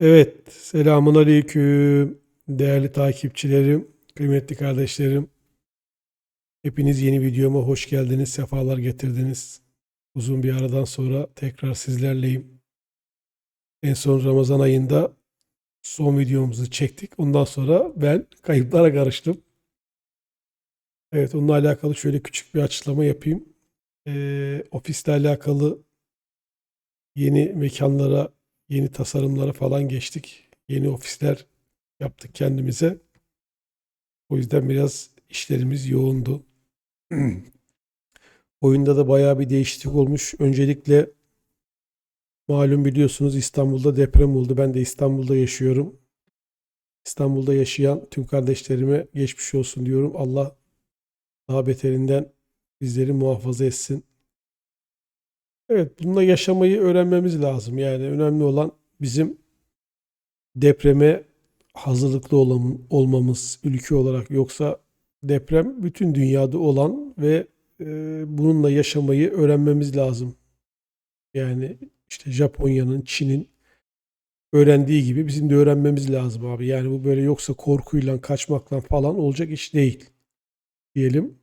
Evet, selamun aleyküm. Değerli takipçilerim, kıymetli kardeşlerim. Hepiniz yeni videoma hoş geldiniz, sefalar getirdiniz. Uzun bir aradan sonra tekrar sizlerleyim. En son Ramazan ayında son videomuzu çektik. Ondan sonra ben kayıplara karıştım. Evet, onunla alakalı şöyle küçük bir açıklama yapayım. Ee, ofisle alakalı yeni mekanlara yeni tasarımlara falan geçtik. Yeni ofisler yaptık kendimize. O yüzden biraz işlerimiz yoğundu. Oyunda da bayağı bir değişiklik olmuş. Öncelikle malum biliyorsunuz İstanbul'da deprem oldu. Ben de İstanbul'da yaşıyorum. İstanbul'da yaşayan tüm kardeşlerime geçmiş olsun diyorum. Allah daha beterinden bizleri muhafaza etsin. Evet, bununla yaşamayı öğrenmemiz lazım. Yani önemli olan bizim depreme hazırlıklı olan, olmamız ülke olarak. Yoksa deprem bütün dünyada olan ve e, bununla yaşamayı öğrenmemiz lazım. Yani işte Japonya'nın, Çin'in öğrendiği gibi bizim de öğrenmemiz lazım abi. Yani bu böyle yoksa korkuyla, kaçmakla falan olacak iş değil diyelim.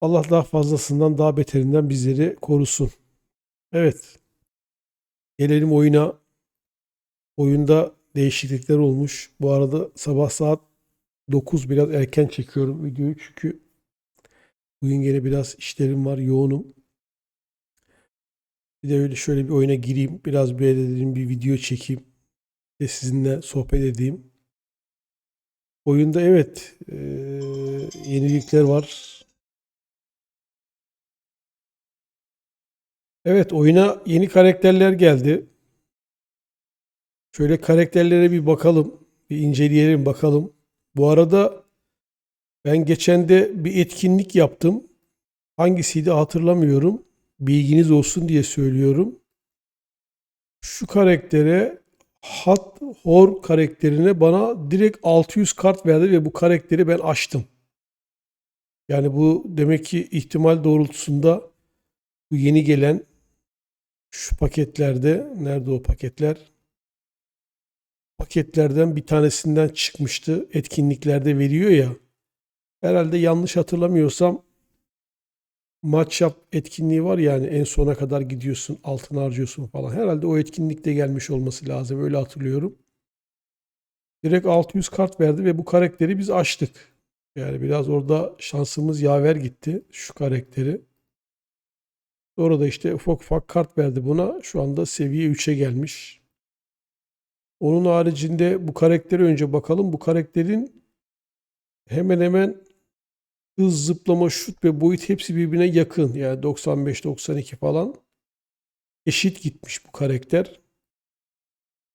Allah daha fazlasından, daha beterinden bizleri korusun. Evet. Gelelim oyuna. Oyunda değişiklikler olmuş. Bu arada sabah saat 9 biraz erken çekiyorum videoyu çünkü bugün gene biraz işlerim var, yoğunum. Bir de öyle şöyle bir oyuna gireyim. Biraz bir dedim bir video çekeyim. Ve sizinle sohbet edeyim. Oyunda evet eee, yenilikler var. Evet oyuna yeni karakterler geldi. Şöyle karakterlere bir bakalım. Bir inceleyelim bakalım. Bu arada ben geçen de bir etkinlik yaptım. Hangisiydi hatırlamıyorum. Bilginiz olsun diye söylüyorum. Şu karaktere Hat Hor karakterine bana direkt 600 kart verdi ve bu karakteri ben açtım. Yani bu demek ki ihtimal doğrultusunda bu yeni gelen şu paketlerde nerede o paketler? Paketlerden bir tanesinden çıkmıştı. Etkinliklerde veriyor ya. Herhalde yanlış hatırlamıyorsam maç yap etkinliği var yani en sona kadar gidiyorsun, altın harcıyorsun falan. Herhalde o etkinlikte gelmiş olması lazım. Öyle hatırlıyorum. Direkt 600 kart verdi ve bu karakteri biz açtık. Yani biraz orada şansımız yaver gitti şu karakteri. Sonra da işte ufak ufak kart verdi buna. Şu anda seviye 3'e gelmiş. Onun haricinde bu karaktere önce bakalım. Bu karakterin hemen hemen hız, zıplama, şut ve boyut hepsi birbirine yakın. Yani 95-92 falan. Eşit gitmiş bu karakter.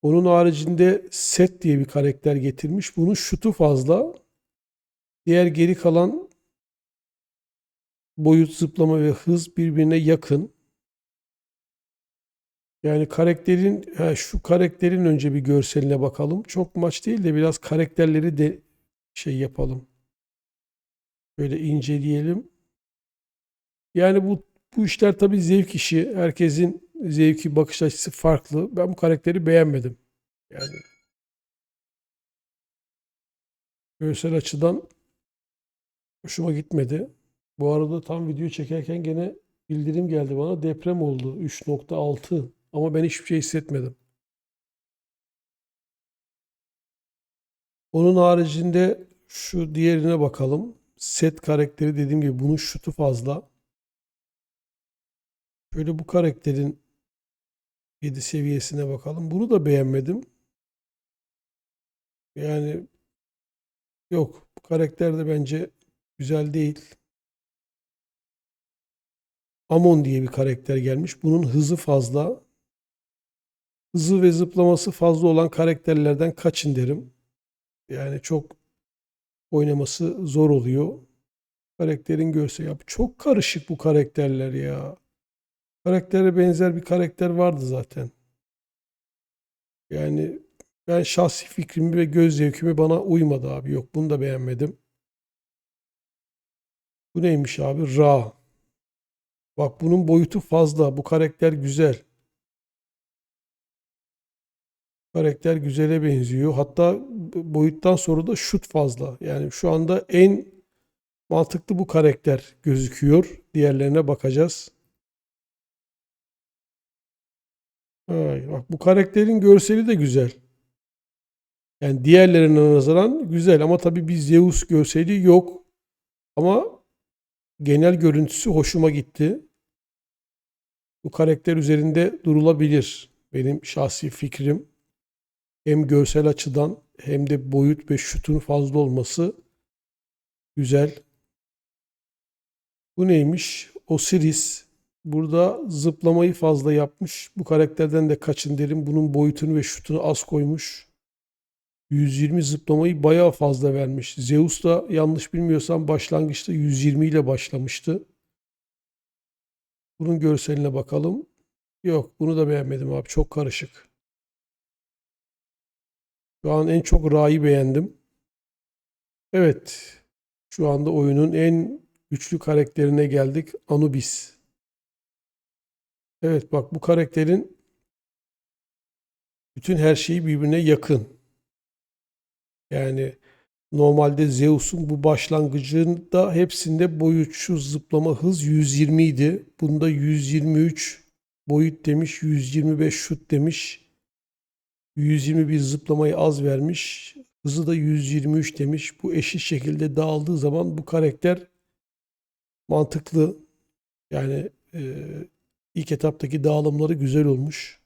Onun haricinde set diye bir karakter getirmiş. Bunun şutu fazla. Diğer geri kalan boyut, zıplama ve hız birbirine yakın. Yani karakterin ha, şu karakterin önce bir görseline bakalım. Çok maç değil de biraz karakterleri de şey yapalım. Böyle inceleyelim. Yani bu bu işler tabii zevk işi. Herkesin zevki, bakış açısı farklı. Ben bu karakteri beğenmedim. Yani görsel açıdan hoşuma gitmedi. Bu arada tam video çekerken gene bildirim geldi bana. Deprem oldu. 3.6. Ama ben hiçbir şey hissetmedim. Onun haricinde şu diğerine bakalım. Set karakteri dediğim gibi bunun şutu fazla. Şöyle bu karakterin 7 seviyesine bakalım. Bunu da beğenmedim. Yani yok bu karakter de bence güzel değil. Amon diye bir karakter gelmiş. Bunun hızı fazla. Hızı ve zıplaması fazla olan karakterlerden kaçın derim. Yani çok oynaması zor oluyor. Karakterin görseli. Ya çok karışık bu karakterler ya. Karaktere benzer bir karakter vardı zaten. Yani ben şahsi fikrimi ve göz zevkimi bana uymadı abi. Yok bunu da beğenmedim. Bu neymiş abi? Ra. Bak bunun boyutu fazla. Bu karakter güzel. Karakter güzele benziyor. Hatta boyuttan sonra da şut fazla. Yani şu anda en mantıklı bu karakter gözüküyor. Diğerlerine bakacağız. Ay, bak bu karakterin görseli de güzel. Yani diğerlerine nazaran güzel ama tabii bir Zeus görseli yok. Ama genel görüntüsü hoşuma gitti. Bu karakter üzerinde durulabilir. Benim şahsi fikrim. Hem görsel açıdan hem de boyut ve şutun fazla olması güzel. Bu neymiş? Osiris. Burada zıplamayı fazla yapmış. Bu karakterden de kaçın derim. Bunun boyutunu ve şutunu az koymuş. 120 zıplamayı bayağı fazla vermiş. Zeus da yanlış bilmiyorsam başlangıçta 120 ile başlamıştı. Bunun görseline bakalım. Yok bunu da beğenmedim abi. Çok karışık. Şu an en çok Ra'yı beğendim. Evet. Şu anda oyunun en güçlü karakterine geldik. Anubis. Evet bak bu karakterin bütün her şeyi birbirine yakın. Yani normalde Zeus'un bu başlangıcında hepsinde boyut şu zıplama hız 120 idi. Bunda 123 boyut demiş, 125 şut demiş. 121 zıplamayı az vermiş. Hızı da 123 demiş. Bu eşit şekilde dağıldığı zaman bu karakter mantıklı. Yani e, ilk etaptaki dağılımları güzel olmuş.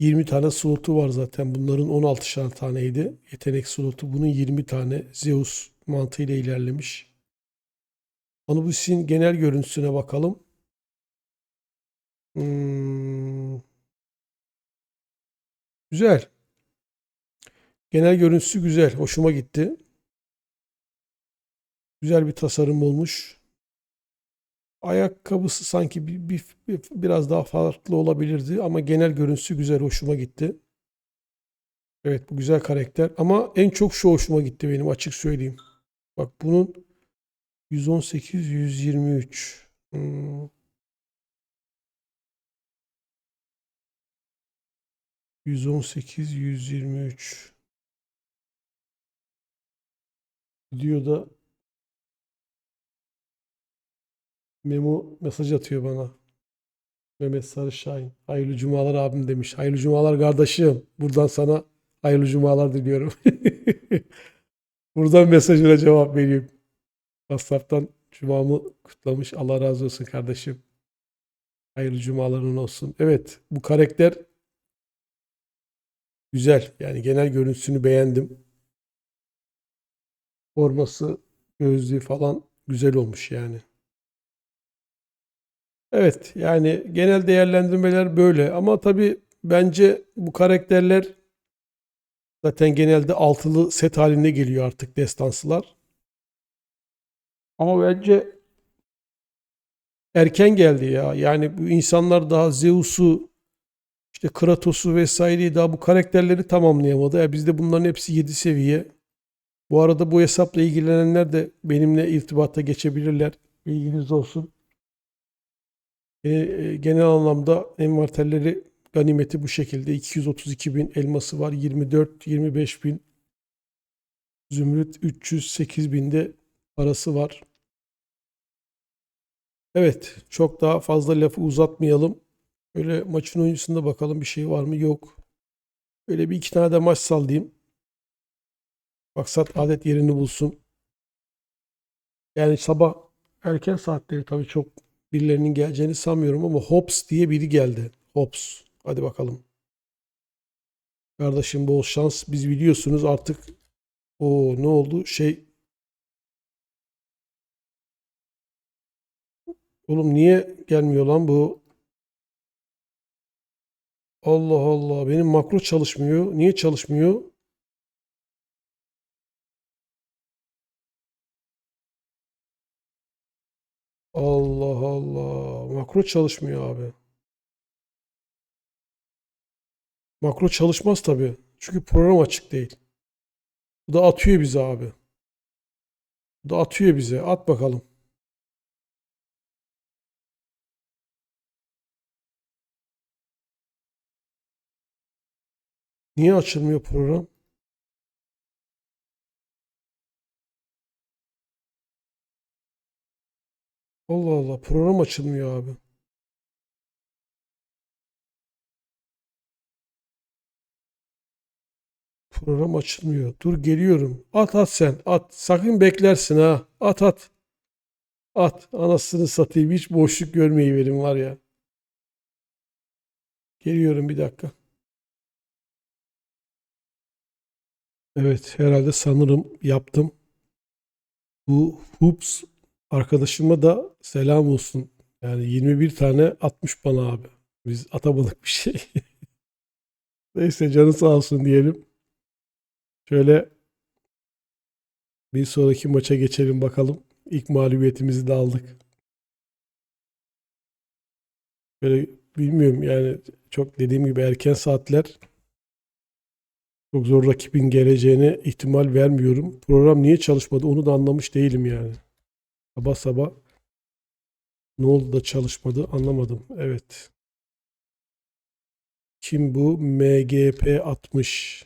20 tane slotu var zaten. Bunların 16 taneydi. Yetenek slotu. Bunun 20 tane. Zeus mantığıyla ilerlemiş. Anubis'in genel görüntüsüne bakalım. Hmm. Güzel. Genel görüntüsü güzel. Hoşuma gitti. Güzel bir tasarım olmuş. Ayakkabısı sanki bir, bir, bir- biraz daha farklı olabilirdi ama genel görüntüsü güzel, hoşuma gitti. Evet bu güzel karakter ama en çok şu hoşuma gitti benim açık söyleyeyim. Bak bunun 118 123. Hmm. 118 123. Videoda Memo mesaj atıyor bana. Mehmet Sarışahin. Hayırlı cumalar abim demiş. Hayırlı cumalar kardeşim. Buradan sana hayırlı cumalar diliyorum. Buradan mesajına cevap vereyim. WhatsApp'tan cumamı kutlamış. Allah razı olsun kardeşim. Hayırlı cumaların olsun. Evet bu karakter güzel. Yani genel görüntüsünü beğendim. Forması, gözlüğü falan güzel olmuş yani. Evet yani genel değerlendirmeler böyle ama tabii bence bu karakterler zaten genelde altılı set halinde geliyor artık destansılar. Ama bence erken geldi ya. Yani bu insanlar daha Zeus'u işte Kratos'u vesaireyi daha bu karakterleri tamamlayamadı. Ya bizde bunların hepsi 7 seviye. Bu arada bu hesapla ilgilenenler de benimle irtibata geçebilirler. Bilginiz olsun. E, e, genel anlamda envanterleri ganimeti bu şekilde 232 bin elması var 24 25 bin zümrüt 308 binde parası var. Evet çok daha fazla lafı uzatmayalım. Öyle maçın oyuncusunda bakalım bir şey var mı? Yok. Öyle bir iki tane de maç sallayayım. Maksat adet yerini bulsun. Yani sabah erken saatleri tabii çok birilerinin geleceğini sanmıyorum ama Hobbs diye biri geldi. Hobbs. Hadi bakalım. Kardeşim bol şans. Biz biliyorsunuz artık o ne oldu? Şey Oğlum niye gelmiyor lan bu? Allah Allah. Benim makro çalışmıyor. Niye çalışmıyor? Allah Allah. Makro çalışmıyor abi. Makro çalışmaz tabii. Çünkü program açık değil. Bu da atıyor bize abi. Bu da atıyor bize. At bakalım. Niye açılmıyor program? Allah Allah program açılmıyor abi. Program açılmıyor. Dur geliyorum. At at sen. At. Sakın beklersin ha. At at. At. Anasını satayım. Hiç boşluk görmeyi verin var ya. Geliyorum bir dakika. Evet herhalde sanırım yaptım. Bu Hoops arkadaşıma da selam olsun. Yani 21 tane atmış bana abi. Biz atamadık bir şey. Neyse canı sağ olsun diyelim. Şöyle bir sonraki maça geçelim bakalım. İlk mağlubiyetimizi de aldık. Böyle bilmiyorum yani çok dediğim gibi erken saatler çok zor rakibin geleceğine ihtimal vermiyorum. Program niye çalışmadı onu da anlamış değilim yani. Sabah sabah ne oldu da çalışmadı anlamadım. Evet. Kim bu? MGP 60.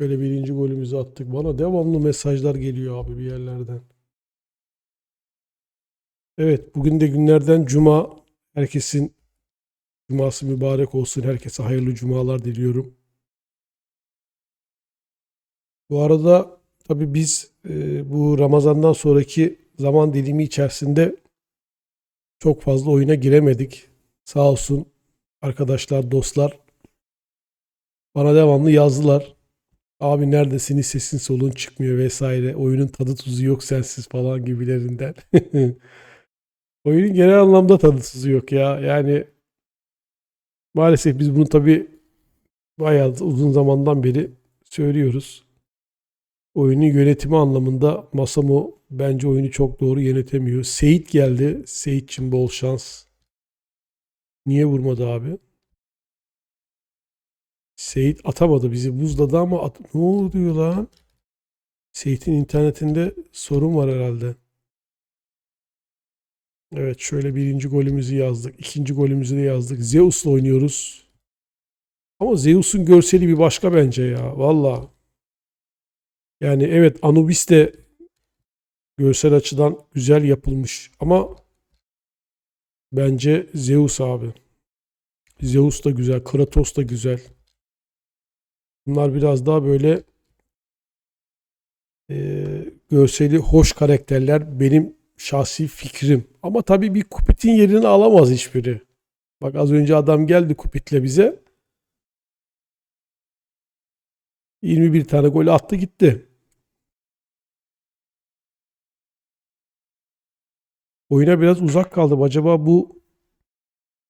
Böyle birinci golümüzü attık. Bana devamlı mesajlar geliyor abi bir yerlerden. Evet, bugün de günlerden cuma. Herkesin cuması mübarek olsun. Herkese hayırlı cumalar diliyorum. Bu arada tabii biz e, bu Ramazan'dan sonraki zaman dilimi içerisinde çok fazla oyuna giremedik. Sağ olsun arkadaşlar, dostlar bana devamlı yazdılar. Abi neredesiniz sesin solun çıkmıyor vesaire. Oyunun tadı tuzu yok sensiz falan gibilerinden. Oyunun genel anlamda tadı tuzu yok ya. Yani maalesef biz bunu tabii bayağı uzun zamandan beri söylüyoruz. Oyunun yönetimi anlamında Masamo bence oyunu çok doğru yönetemiyor. Seyit geldi. Seyit'cim bol şans. Niye vurmadı abi? Seyit atamadı bizi buzladı ama at ne oluyor lan? Seyit'in internetinde sorun var herhalde. Evet şöyle birinci golümüzü yazdık. ikinci golümüzü de yazdık. Zeus'la oynuyoruz. Ama Zeus'un görseli bir başka bence ya. Valla. Yani evet Anubis de görsel açıdan güzel yapılmış. Ama bence Zeus abi. Zeus da güzel. Kratos da güzel. Bunlar biraz daha böyle e, görseli hoş karakterler. Benim şahsi fikrim. Ama tabii bir Kupit'in yerini alamaz hiçbiri. Bak az önce adam geldi Kupit'le bize. 21 tane gol attı gitti. Oyuna biraz uzak kaldım. Acaba bu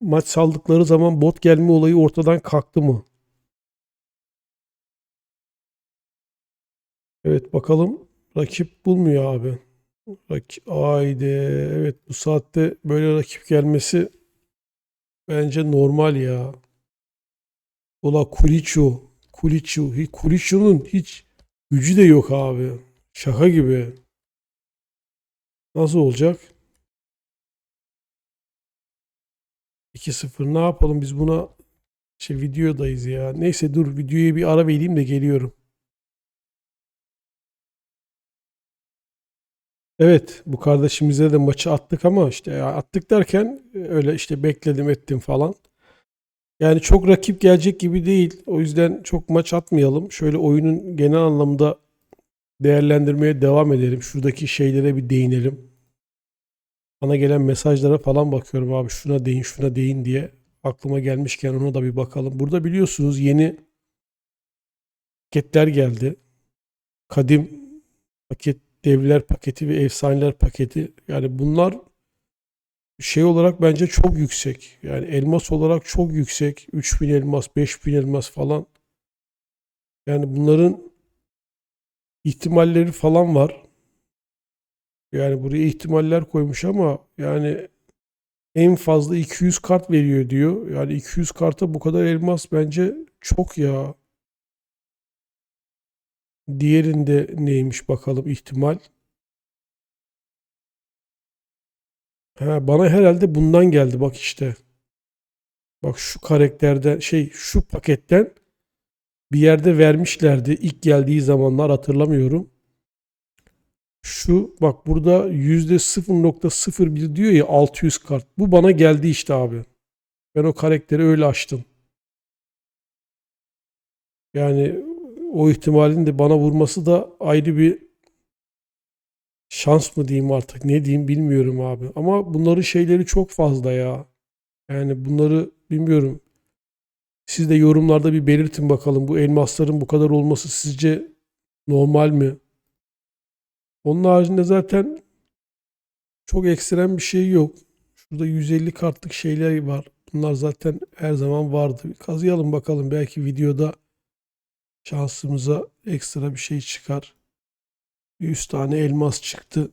maç saldıkları zaman bot gelme olayı ortadan kalktı mı? Evet bakalım. Rakip bulmuyor abi. Rakip, haydi. Evet bu saatte böyle rakip gelmesi bence normal ya. Ola Kuliço. Kuliço. Kuliço'nun hiç gücü de yok abi. Şaka gibi. Nasıl olacak? 2-0 ne yapalım biz buna şey videodayız ya. Neyse dur videoya bir ara vereyim de geliyorum. Evet bu kardeşimize de maçı attık ama işte attık derken öyle işte bekledim ettim falan. Yani çok rakip gelecek gibi değil. O yüzden çok maç atmayalım. Şöyle oyunun genel anlamda değerlendirmeye devam edelim. Şuradaki şeylere bir değinelim. Bana gelen mesajlara falan bakıyorum abi şuna değin şuna değin diye. Aklıma gelmişken ona da bir bakalım. Burada biliyorsunuz yeni paketler geldi. Kadim paket devler paketi ve efsaneler paketi. Yani bunlar şey olarak bence çok yüksek. Yani elmas olarak çok yüksek. 3000 elmas, 5000 elmas falan. Yani bunların ihtimalleri falan var. Yani buraya ihtimaller koymuş ama yani en fazla 200 kart veriyor diyor. Yani 200 karta bu kadar elmas bence çok ya. Diğerinde neymiş bakalım ihtimal. Ha, bana herhalde bundan geldi bak işte. Bak şu karakterden şey şu paketten bir yerde vermişlerdi. İlk geldiği zamanlar hatırlamıyorum. Şu bak burada yüzde 0.01 diyor ya 600 kart. Bu bana geldi işte abi. Ben o karakteri öyle açtım. Yani o ihtimalin de bana vurması da ayrı bir şans mı diyeyim artık ne diyeyim bilmiyorum abi. Ama bunların şeyleri çok fazla ya. Yani bunları bilmiyorum. Siz de yorumlarda bir belirtin bakalım. Bu elmasların bu kadar olması sizce normal mi? Onun haricinde zaten çok ekstrem bir şey yok. Şurada 150 kartlık şeyler var. Bunlar zaten her zaman vardı. Kazıyalım bakalım. Belki videoda şansımıza ekstra bir şey çıkar. 100 tane elmas çıktı.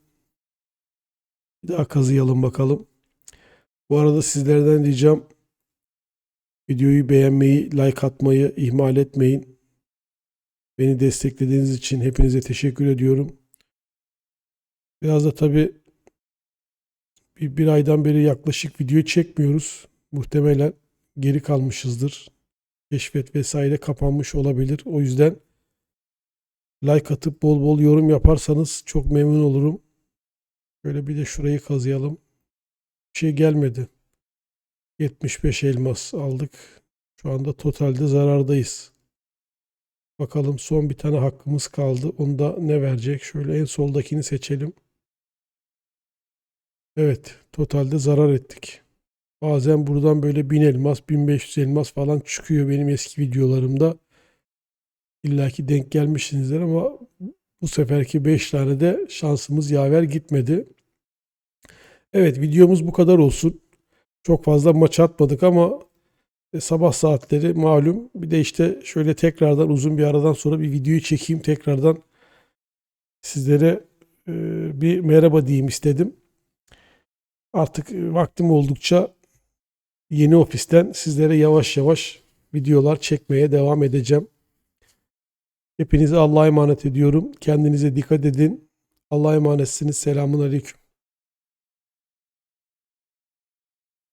Bir daha kazıyalım bakalım. Bu arada sizlerden ricam videoyu beğenmeyi, like atmayı ihmal etmeyin. Beni desteklediğiniz için hepinize teşekkür ediyorum. Biraz da tabii bir, bir aydan beri yaklaşık video çekmiyoruz. Muhtemelen geri kalmışızdır. Keşfet vesaire kapanmış olabilir. O yüzden like atıp bol bol yorum yaparsanız çok memnun olurum. Şöyle bir de şurayı kazıyalım. Bir şey gelmedi. 75 elmas aldık. Şu anda totalde zarardayız. Bakalım son bir tane hakkımız kaldı. Onda ne verecek? Şöyle en soldakini seçelim. Evet, totalde zarar ettik. Bazen buradan böyle 1000 elmas, 1500 elmas falan çıkıyor benim eski videolarımda. İlla ki denk gelmişsinizdir ama bu seferki 5 tane de şansımız yaver gitmedi. Evet videomuz bu kadar olsun. Çok fazla maç atmadık ama e, sabah saatleri malum. Bir de işte şöyle tekrardan uzun bir aradan sonra bir videoyu çekeyim. Tekrardan sizlere e, bir merhaba diyeyim istedim. Artık e, vaktim oldukça yeni ofisten sizlere yavaş yavaş videolar çekmeye devam edeceğim. Hepinizi Allah'a emanet ediyorum. Kendinize dikkat edin. Allah'a emanetsiniz. Selamun Aleyküm.